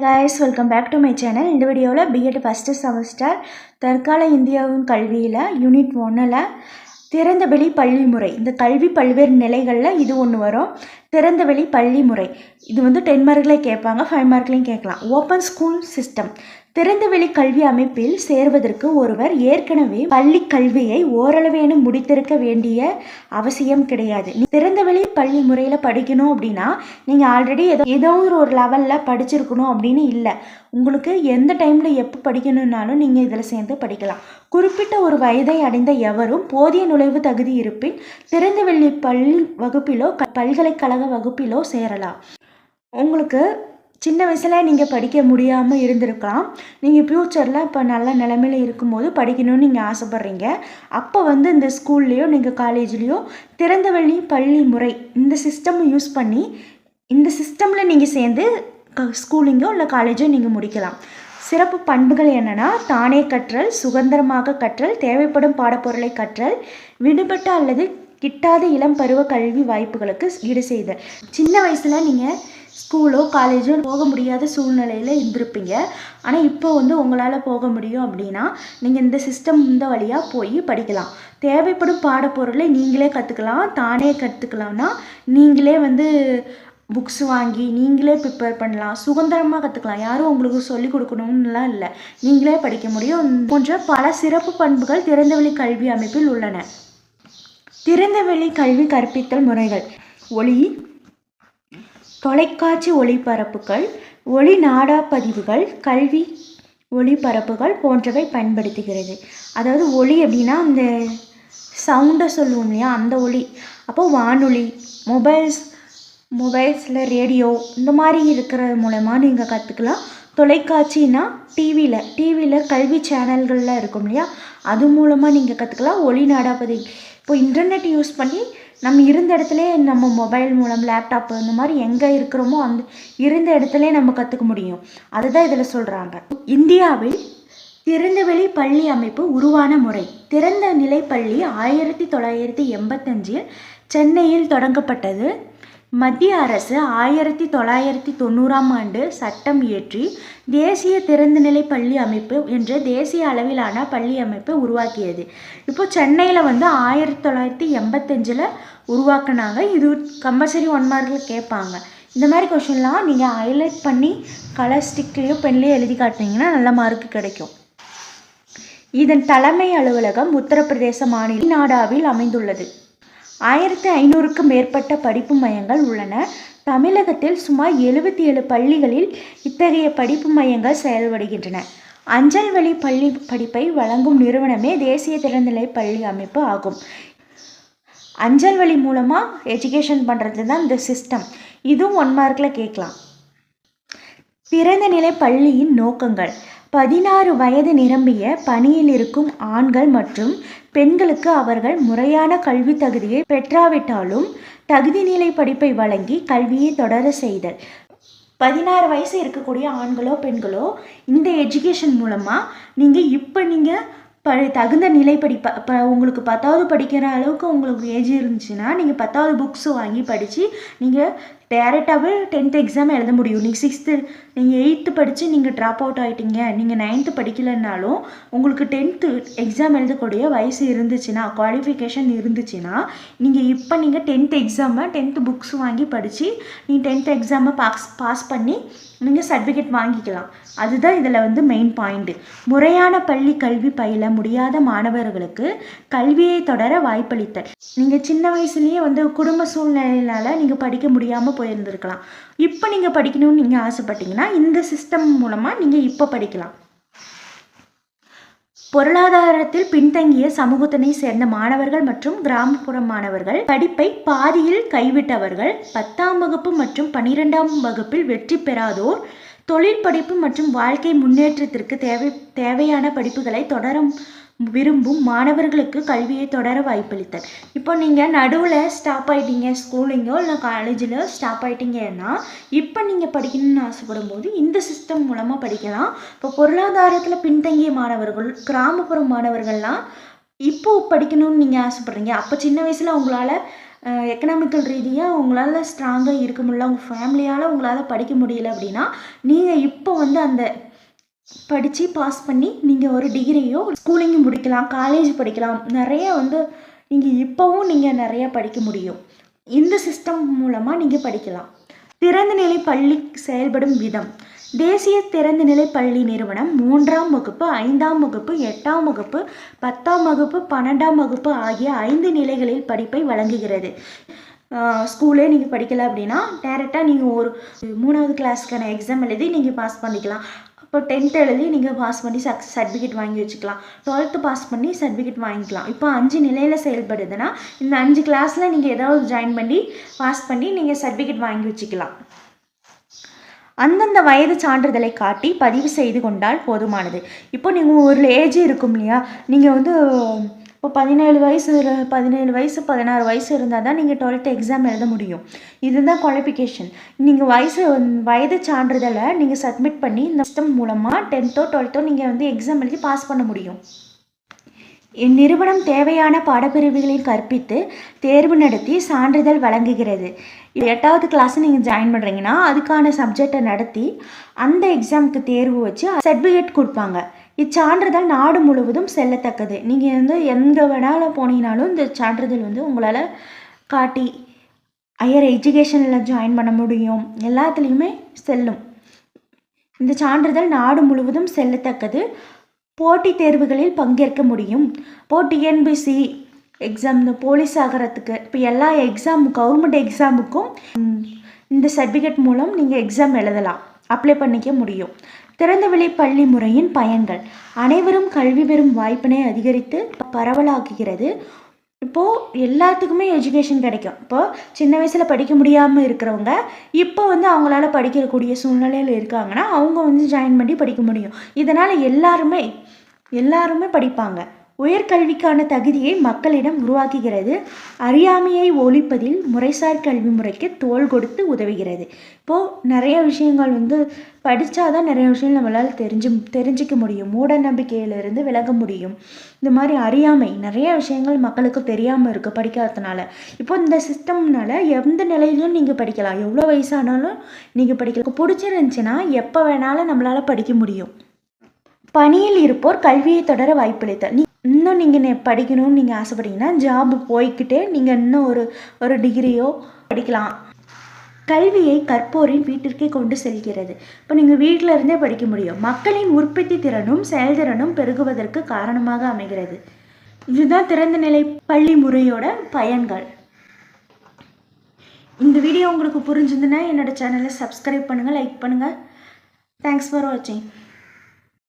guys welcome back to my channel இந்த வீடியோவில் BEd first semester தற்கால இந்தியாவின் கல்வியில் யூனிட் ஒன்றில் திறந்தவெளி பள்ளி முறை. இந்த கல்வி பல்வேறு நிலைகளில் இது ஒன்று வரும். திறந்தவெளி பள்ளி முறை. இது வந்து டென் மார்க்லேயே கேட்பாங்க ஃபைவ் மார்க்லேயும் கேட்கலாம். ஓப்பன் ஸ்கூல் சிஸ்டம் திறந்தவெளி கல்வி அமைப்பில் சேர்வதற்கு ஒருவர் ஏற்கனவே பள்ளி கல்வியை ஓரளவேனும் முடித்திருக்க வேண்டிய அவசியம் கிடையாது. நீ திறந்தவெளி பள்ளி முறையில் படிக்கணும் அப்படின்னா நீங்கள் ஆல்ரெடி ஏதோ ஏதோ ஒரு ஒரு லெவலில் படிச்சிருக்கணும் அப்படின்னு இல்லை. உங்களுக்கு எந்த டைமில் எப்போ படிக்கணும்னாலும் நீங்கள் இதில் சேர்ந்து படிக்கலாம். குறிப்பிட்ட ஒரு வயதை அடைந்த எவரும் போதிய நுழைவு தகுதி இருப்பின் திறந்தவெளி பள்ளி வகுப்பிலோ பல்கலைக்கழக வகுப்பிலோ சேரலாம். உங்களுக்கு சின்ன வயசில் நீங்கள் படிக்க முடியாமல் இருந்திருக்கலாம். நீங்கள் ஃப்யூச்சரில் இப்போ நல்ல நிலமையில இருக்கும்போது படிக்கணும்னு நீங்கள் ஆசைப்பட்றீங்க. அப்போ வந்து இந்த ஸ்கூல்லையோ நீங்கள் காலேஜ்லேயோ திறந்தவெளி பள்ளி முறை இந்த சிஸ்டம் யூஸ் பண்ணி இந்த சிஸ்டமில் நீங்கள் சேர்ந்து க ஸ்கூலிங்கோ இல்லை காலேஜோ நீங்கள் முடிக்கலாம். சிறப்பு பண்புகள் என்னென்னா தானே கற்றல் சுதந்திரமாக கற்றல் தேவைப்படும் பாடப்பொருளை கற்றல் விடுபட்ட அல்லது கிட்டாத இளம் பருவ கல்வி வாய்ப்புகளுக்கு ஈடு செய்தல். சின்ன வயசில் நீங்கள் ஸ்கூலோ காலேஜோ போக முடியாத சூழ்நிலையில் இருந்திருப்பீங்க. ஆனால் இப்போ வந்து உங்களால் போக முடியும் அப்படின்னா நீங்கள் இந்த சிஸ்டம் இந்த வழியாக போய் படிக்கலாம். தேவைப்படும் பாடப்பொருளை நீங்களே கற்றுக்கலாம் தானே கற்றுக்கலாம்னா நீங்களே வந்து புக்ஸ் வாங்கி நீங்களே ப்ரிப்பேர் பண்ணலாம். சுதந்திரமாக கற்றுக்கலாம் யாரும் உங்களுக்கு சொல்லிக் கொடுக்கணும்னுலாம் இல்லை. நீங்களே படிக்க முடியும். போன்ற பல சிறப்பு பண்புகள் திறந்தவெளி கல்வி அமைப்பில் உள்ளன. திறந்தவெளி கல்வி கற்பித்தல் முறைகள். ஒளி தொலைக்காட்சி ஒளிபரப்புகள் ஒளி நாடாப்பதிவுகள் கல்வி ஒளிபரப்புகள் போன்றவை பயன்படுத்துகிறது. அதாவது ஒளி அப்படின்னா அந்த சவுண்டை சொல்லுவோம் இல்லையா? அந்த ஒளி. அப்போ வானொலி மொபைல்ஸ் மொபைல்ஸில் ரேடியோ இந்த மாதிரி இருக்கிறது மூலமாக நீங்கள் கற்றுக்கலாம் தொலைக்காட்சினா டிவியில் டிவியில் கல்வி சேனல்களில் இருக்கும் இல்லையா? அது மூலமாக நீங்கள் கற்றுக்கலாம் ஒளி நாடாப்பதி இப்போ இன்டர்நெட் யூஸ் பண்ணி நம்ம இருந்த இடத்துல நம்ம மொபைல் மூலம் லேப்டாப் இந்த மாதிரி எங்கே இருக்கிறோமோ அந்த இருந்த இடத்துல நம்ம கற்றுக்க முடியும். அதுதான் இதில் சொல்கிறாங்க இந்தியாவில் திறந்தவெளி பள்ளி அமைப்பு உருவான முறை. திறந்த நிலை பள்ளி ஆயிரத்தி தொள்ளாயிரத்தி எண்பத்தஞ்சில் சென்னையில் தொடங்கப்பட்டது. மத்திய அரசு ஆயிரத்தி தொள்ளாயிரத்தி தொண்ணூறாம் ஆண்டு சட்டம் இயற்றி தேசிய திறந்தநிலை பள்ளி அமைப்பு என்ற தேசிய அளவிலான பள்ளி அமைப்பை உருவாக்கியது. இப்போ சென்னையில் வந்து ஆயிரத்தி தொள்ளாயிரத்தி எண்பத்தஞ்சில் உருவாக்குனாங்க. இது கம்பல்சரி ஒன் மார்க்கில் கேட்பாங்க. இந்த மாதிரி கொஷின்லாம் நீங்கள் ஹைலைட் பண்ணி கலர் ஸ்டிக்லேயோ பென்லேயோ எழுதி காட்டினீங்கன்னா நல்ல மார்க்கு கிடைக்கும். இதன் தலைமை அலுவலகம் உத்தரப்பிரதேச மாநில நாடாவில் அமைந்துள்ளது. ஆயிரத்தி ஐநூறுக்கும் மேற்பட்ட படிப்பு மையங்கள் உள்ளன. தமிழகத்தில் சுமார் எழுபத்தி ஏழு பள்ளிகளில் இத்தகைய படிப்பு மையங்கள் செயல்படுகின்றன. அஞ்சல் வழி பள்ளி படிப்பை வழங்கும் நிறுவனமே தேசிய திறந்தநிலை பள்ளி அமைப்பு ஆகும். அஞ்சல் வழி மூலமாக எஜுகேஷன் பண்ணுறது தான் இந்த சிஸ்டம் இதுவும் ஒன் மார்க்கில் கேட்கலாம். திறந்த நிலை பள்ளியின் நோக்கங்கள். பதினாறு வயது நிரம்பிய பணியில் இருக்கும் ஆண்கள் மற்றும் பெண்களுக்கு அவர்கள் முறையான கல்வி தகுதியை பெற்றாவிட்டாலும் தகுதி நிலை படிப்பை வழங்கி கல்வியை தொடர செய்தல். பதினாறு வயசு இருக்கக்கூடிய ஆண்களோ பெண்களோ இந்த எஜுகேஷன் மூலமாக நீங்கள் இப்போ நீங்கள் ப தகுந்த நிலை படிப்ப இப்போ உங்களுக்கு பத்தாவது படிக்கிற அளவுக்கு உங்களுக்கு ஏஜ் இருந்துச்சுன்னா நீங்கள் பத்தாவது புக்ஸ் வாங்கி படித்து நீங்கள் டேரெக்டாகவே டென்த் எக்ஸாம் எழுத முடியும். நீங்கள் சிக்ஸ்த்து நீங்கள் எயித்து படித்து நீங்கள் ட்ராப் அவுட் ஆகிட்டீங்க நீங்கள் நைன்த்து படிக்கலைன்னாலும் உங்களுக்கு டென்த்து எக்ஸாம் எழுதக்கூடிய வயசு இருந்துச்சுன்னா குவாலிஃபிகேஷன் இருந்துச்சுன்னா நீங்கள் இப்போ நீங்கள் டென்த் எக்ஸாமை டென்த்து புக்ஸ் வாங்கி படித்து நீங்கள் டென்த் எக்ஸாமை பாஸ் பாஸ் பண்ணி நீங்கள் சர்டிஃபிகேட் வாங்கிக்கலாம். அதுதான் இதில் வந்து மெயின் பாயிண்ட்டு முறையான பள்ளி கல்வி பயில முடியாத மாணவர்களுக்கு கல்வியை தொடர வாய்ப்பளித்தல். நீங்கள் சின்ன வயசுலேயே வந்து குடும்ப சூழ்நிலையினால் நீங்கள் படிக்க முடியாமல் போயிருந்திருக்கலாம். இப்போ நீங்கள் படிக்கணும்னு நீங்கள் ஆசைப்பட்டீங்கன்னா இந்த சிஸ்டம் மூலமாக நீங்கள் இப்போ படிக்கலாம். பொருளாதாரத்தில் பின்தங்கிய சமூகத்தினை சேர்ந்த மாணவர்கள் மற்றும் கிராமப்புற மாணவர்கள் படிப்பை பாதியில் கைவிட்டவர்கள் பத்தாம் வகுப்பு மற்றும் பனிரெண்டாம் வகுப்பில் வெற்றி பெறாதோர் தொழில் படிப்பு மற்றும் வாழ்க்கை முன்னேற்றத்திற்கு தேவை தேவையான படிப்புகளை தொடர விரும்பும் மாணவர்களுக்கு கல்வியை தொடர வாய்ப்பளித்தல். இப்போ நீங்கள் நடுவில் ஸ்டாப் ஆகிட்டீங்க ஸ்கூலிங்கோ இல்லை காலேஜில் ஸ்டாப் ஆகிட்டீங்கன்னா இப்போ நீங்கள் படிக்கணும்னு ஆசைப்படும் போது இந்த சிஸ்டம் மூலமாக படிக்கலாம். இப்போ பொருளாதாரத்தில் பின்தங்கிய மாணவர்கள் கிராமப்புற மாணவர்கள்லாம் இப்போ படிக்கணும்னு நீங்கள் ஆசைப்பட்றீங்க. அப்போ சின்ன வயசில் உங்களால் எக்கனாமிக்கல் ரீதியாக உங்களால் ஸ்ட்ராங்காக இருக்க முடியல. உங்கள் ஃபேமிலியால் உங்களால் படிக்க முடியல அப்படின்னா நீங்கள் இப்போ வந்து அந்த படித்து பாஸ் பண்ணி நீங்கள் ஒரு டிகிரியோ ஸ்கூலிங்கும் முடிக்கலாம் காலேஜ் படிக்கலாம். நிறைய வந்து நீங்கள் இப்போவும் நீங்கள் நிறைய படிக்க முடியும். இந்த சிஸ்டம் மூலமாக நீங்கள் படிக்கலாம். திறந்தநிலை பள்ளி செயல்படும் விதம். தேசிய திறந்தநிலை பள்ளி நிறுவனம் மூன்றாம் வகுப்பு ஐந்தாம் வகுப்பு எட்டாம் வகுப்பு பத்தாம் வகுப்பு பன்னெண்டாம் வகுப்பு ஆகிய ஐந்து நிலைகளில் படிப்பை வழங்குகிறது. ஸ்கூலே நீங்கள் படிக்கல அப்படின்னா டேரெக்டாக நீங்கள் ஒரு மூணாவது கிளாஸ்க்கான எக்ஸாம் எழுதி நீங்கள் பாஸ் பண்ணிக்கலாம். இப்போ டென்த் எழுதி நீங்கள் பாஸ் பண்ணி சக் சர்டிஃபிகேட் வாங்கி வச்சுக்கலாம். டுவெல்த்து பாஸ் பண்ணி சர்டிஃபிகேட் வாங்கிக்கலாம். இப்போ அஞ்சு நிலையில் செயல்படுதுன்னா இந்த அஞ்சு கிளாஸில் நீங்கள் ஏதாவது ஜாயின் பண்ணி பாஸ் பண்ணி நீங்கள் சர்டிஃபிகேட் வாங்கி வச்சுக்கலாம். அந்தந்த வயது சான்றிதழை காட்டி பதிவு செய்து கொண்டால் போதுமானது. இப்போ நீங்கள் ஒரு ஏஜ் இருக்கும் இல்லையா? நீங்கள் வந்து இப்போ பதினேழு வயசு பதினேழு வயசு பதினாறு வயசு இருந்தால் தான் நீங்கள் டுவெல்த்து எக்ஸாம் எழுத முடியும். இதுதான் குவாலிஃபிகேஷன் நீங்கள் வயசு வயது சான்றிதழை நீங்கள் சப்மிட் பண்ணி இந்த சிஸ்டம் மூலமாக டென்த்தோ டுவெல்த்தோ நீங்கள் வந்து எக்ஸாம் எழுதி பாஸ் பண்ண முடியும். இந்நிறுவனம் தேவையான பாடப்பிரிவுகளில் கற்பித்து தேர்வு நடத்தி சான்றிதழ் வழங்குகிறது. இது எட்டாவது கிளாஸ் நீங்கள் ஜாயின் பண்ணுறீங்கன்னா அதுக்கான சப்ஜெக்டை நடத்தி அந்த எக்ஸாமுக்கு தேர்வு வச்சு சர்டிஃபிகேட் கொடுப்பாங்க. இச்சான்றிதழ் நாடு முழுவதும் செல்லத்தக்கது. நீங்கள் வந்து எங்கே வேணாலும் போனீங்கனாலும் இந்த சான்றிதழ் வந்து உங்களால் காட்டி ஹையர் எஜுகேஷனில் ஜாயின் பண்ண முடியும். எல்லாத்துலேயுமே செல்லும். இந்த சான்றிதழ் நாடு முழுவதும் செல்லத்தக்கது. போட்டித் தேர்வுகளில் பங்கேற்க முடியும். இப்போ டிஎன்பிசி எக்ஸாம் இந்த போலீஸ் ஆகிறதுக்கு. இப்போ எல்லா எக்ஸாம் கவர்மெண்ட் எக்ஸாமுக்கும் இந்த சர்டிஃபிகேட் மூலம் நீங்கள் எக்ஸாம் எழுதலாம். அப்ளை பண்ணிக்க முடியும். திறந்தவெளி பள்ளி முறையின் பயன்கள். அனைவரும் கல்வி பெறும் வாய்ப்பினை அதிகரித்து பரவலாக்குகிறது. இப்போது எல்லாத்துக்குமே எஜுகேஷன் கிடைக்கும். இப்போது சின்ன வயசில் படிக்க முடியாமல் இருக்கிறவங்க இப்போ வந்து அவங்களால படிக்கக்கூடிய சூழ்நிலையில் இருக்காங்கன்னா அவங்க வந்து ஜாயின் பண்ணி படிக்க முடியும். இதனால் எல்லாருமே எல்லாருமே படிப்பாங்க. உயர்கல்விக்கான தகுதியை மக்களிடம் உருவாக்குகிறது. அறியாமையை ஒழிப்பதில் முறைசார் கல்வி முறைக்கு தோள் கொடுத்து உதவுகிறது. இப்போது நிறைய விஷயங்கள் வந்து படித்தாதான் நிறைய விஷயம் நம்மளால் தெரிஞ்சு தெரிஞ்சிக்க முடியும். மூட நம்பிக்கையிலிருந்து விலக முடியும். இந்த மாதிரி அறியாமை நிறைய விஷயங்கள் மக்களுக்கு தெரியாமல் இருக்குது படிக்காததுனால. இப்போ இந்த சிஸ்டம்னால எந்த நிலையிலும் நீங்கள் படிக்கலாம். எவ்வளோ வயசானாலும் நீங்கள் படிக்கலாம். பிடிச்சிருந்துச்சின்னா எப்போ வேணாலும் நம்மளால் படிக்க முடியும். பணியில் இருப்போர் கல்வியை தொடர வாய்ப்பளித்தல். நீ இன்னும் நீங்கள் படிக்கணும்னு நீங்கள் ஆசைப்பட்டீங்கன்னா ஜாப் போய்க்கிட்டே நீங்கள் இன்னும் ஒரு ஒரு டிகிரியோ படிக்கலாம். கல்வியை கற்போரின் வீட்டிற்கே கொண்டு செல்கிறது. இப்போ நீங்கள் வீட்டில் இருந்தே படிக்க முடியும். மக்களின் உற்பத்தி திறனும் செயல்திறனும் பெருகுவதற்கு காரணமாக அமைகிறது. இதுதான் திறந்த நிலை பள்ளி முறையோட பயன்கள். இந்த வீடியோ உங்களுக்கு புரிஞ்சுதுன்னா என்னோட சேனலை சப்ஸ்கிரைப் பண்ணுங்கள் லைக் பண்ணுங்கள் தேங்க்ஸ் ஃபார் வாட்சிங்